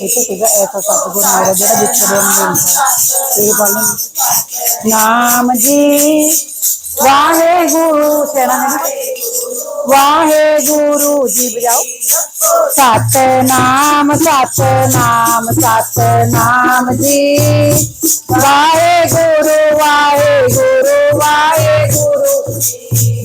ਇੱਥੇ ਸੀਗਾ ਐਸਾ ਸਤਿਗੁਰ ਮੇਰਾ ਜਿਹੜਾ ਵਿਛੜਿਆ ਨਹੀਂ ਮਿਲਦਾ ਇਹ ਗੱਲ ਨਾਮ ਜੀ ਵਾਹਿਗੁਰੂ ਸੇਣਾ ਹੈ ਵਾਹਿਗੁਰੂ ਜੀ ਬਜਾਓ ਸਤਨਾਮ ਸਤਨਾਮ ਸਤਨਾਮ ਜੀ। ਵਾਹਿਗੁਰੂ ਵਾਹਿਗੁਰੂ ਵਾਹਿਗੁਰੂ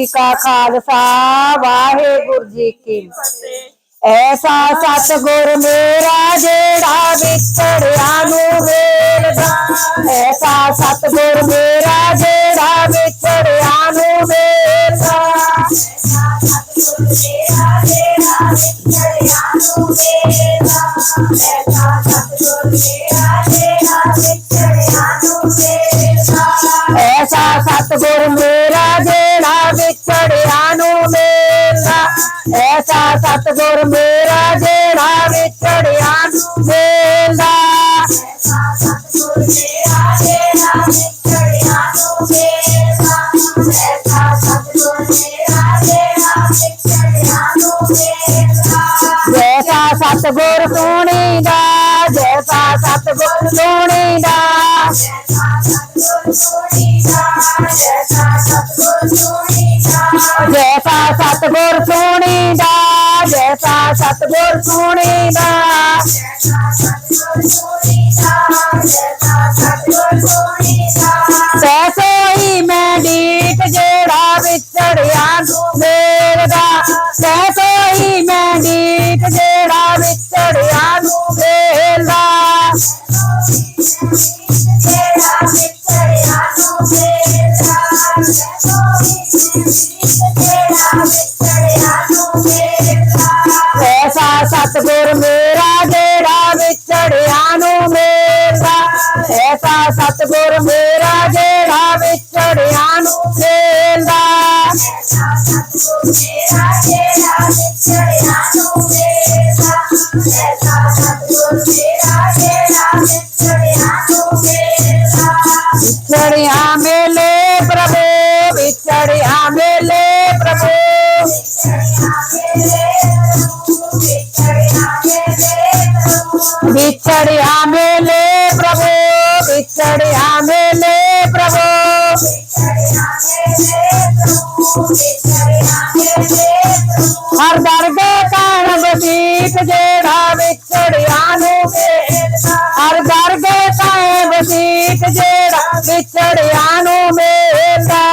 जी का खालसा वाहे गुरु जी की ऐसा सतगुर मेरा जेड़ा बिछड़िया नु वेलदा ऐसा सतगुर मेरा जेड़ा बिछड़िया नु वेलदा ऐसा सतगुर मेरा जे ਐਸਾ ਸਤਗੁਰ ਮੇਰਾ ਜਿਹੜਾ ਵਿਛੜਿਆ ਨੂੰ ਵੇਲਦਾ। ਜੈਸਾ ਸਤਗੁਰ ਸੋਣੀ ਦਾ ਜੈਸਾ ਸਤਗੁਰ ਸੋਣੀ ਦਾ ਜੈਸਾ ਸਤਗੁਰ ਸੋਣੀ ਦਾ ਜੈਸਾ ਸਤਗੁਰ ਸੋਣੀ ਦਾ સતગુર સુણીદા સતગુર સુણીદા સતગુર સુણીદા ਸਤਗੁਰ ਮੇਰਾ ਜਿਹੜਾ ਵਿਛੜਿਆ ਨੂੰ ਵੇਲਦਾ ਵਿਛੜਿਆ ਮੇਲੇ ਪ੍ਰਭੂ, ਵਿਛੜਿਆ ਮੇਲੇ ਪ੍ਰਭੂ। ਵਿਛੜਿਆ ਮੇਲੇ ਪ੍ਰਭੂ, ਵਿਛੜਿਆ ਹਰ ਦਰਦੇ ਕਾਣ ਬਸੀਤ ਜਿਹੜਾ ਵਿਛੜਿਆ ਨੂੰ ਵੇਲਦਾ ਹਰ ਦਰਦੇ ਕਾਣ ਬਸੀਤ ਜਿਹੜਾ ਵਿਛੜਿਆ ਨੂੰ ਵੇਲਦਾ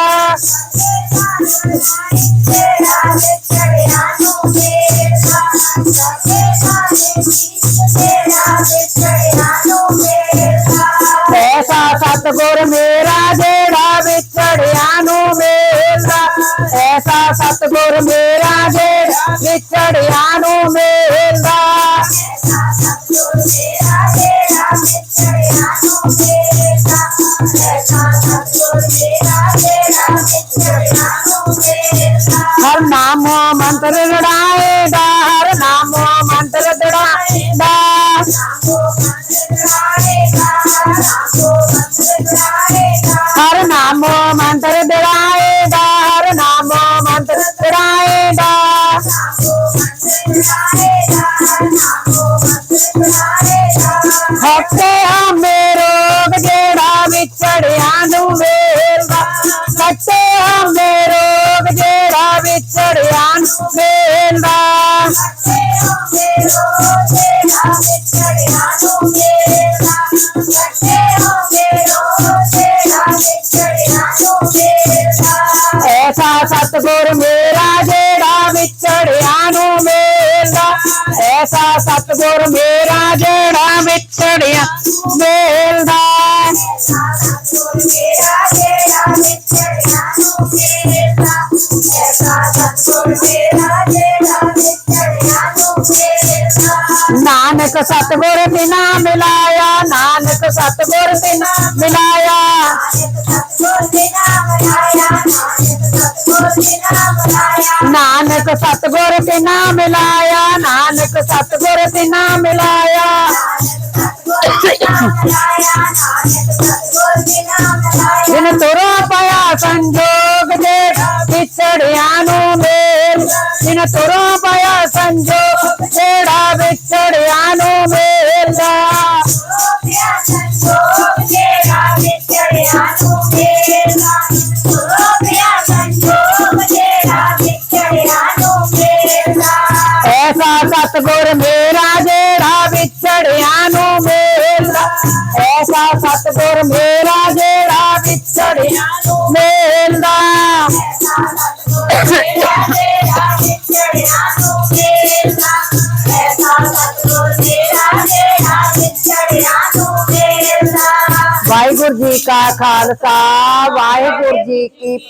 ਐਸਾ ਸਤਗੁਰ ਮੇਰਾ ਜਿਹੜਾ सतगुर मेरा देव बिछड़ियानो मेरा हर नाम मंत्र लड़ा ਹੱਥੇ ਹਮੇ ਰੋਗ ਜਿਹੜਾ ਵਿਛੜਿਆ ਨੂੰ ਵੇਲਦਾ ਹੱਥੇ ਹਮੇ ਰੋਗ ਜਿਹੜਾ ਵਿਛੜਿਆ ਨੂੰ ਵੇਲਦਾ ਐਸਾ ਸਤਗੁਰ ਮੇਰਾ ਜਿਹੜਾ ਵਿਛੜਿਆ ਨੂੰ ਵੇਲਦਾ ਐਸਾ ਸਤਗੁਰ ਮੇਰਾ ਜਿਹੜਾ नानक सतगुर बिना मिलाया, नानक सतगुर बिना मिलाया। नानक सतगुर बिना मिलाया, नानक सतगुर बिना मिलाया। જેને તોરો પાયા સંજોગ દે વિછડિયાનું મેલ જેને તોરો પાયા સંજોગ છેડા વિછડિયાનું મેલ ਐਸਾ ਸਤਗੁਰ ਮੇਰਾ ਜਿਹੜਾ ਵਿਛੜਿਆਂ ਨੂੰ ਮੇਲਦਾ ਵਾਹਿਗੁਰੂ ਜੀ ਕਾ ਖਾਲਸਾ, ਵਾਹਿਗੁਰੂ ਜੀ ਕੀ ਫਤਿਹ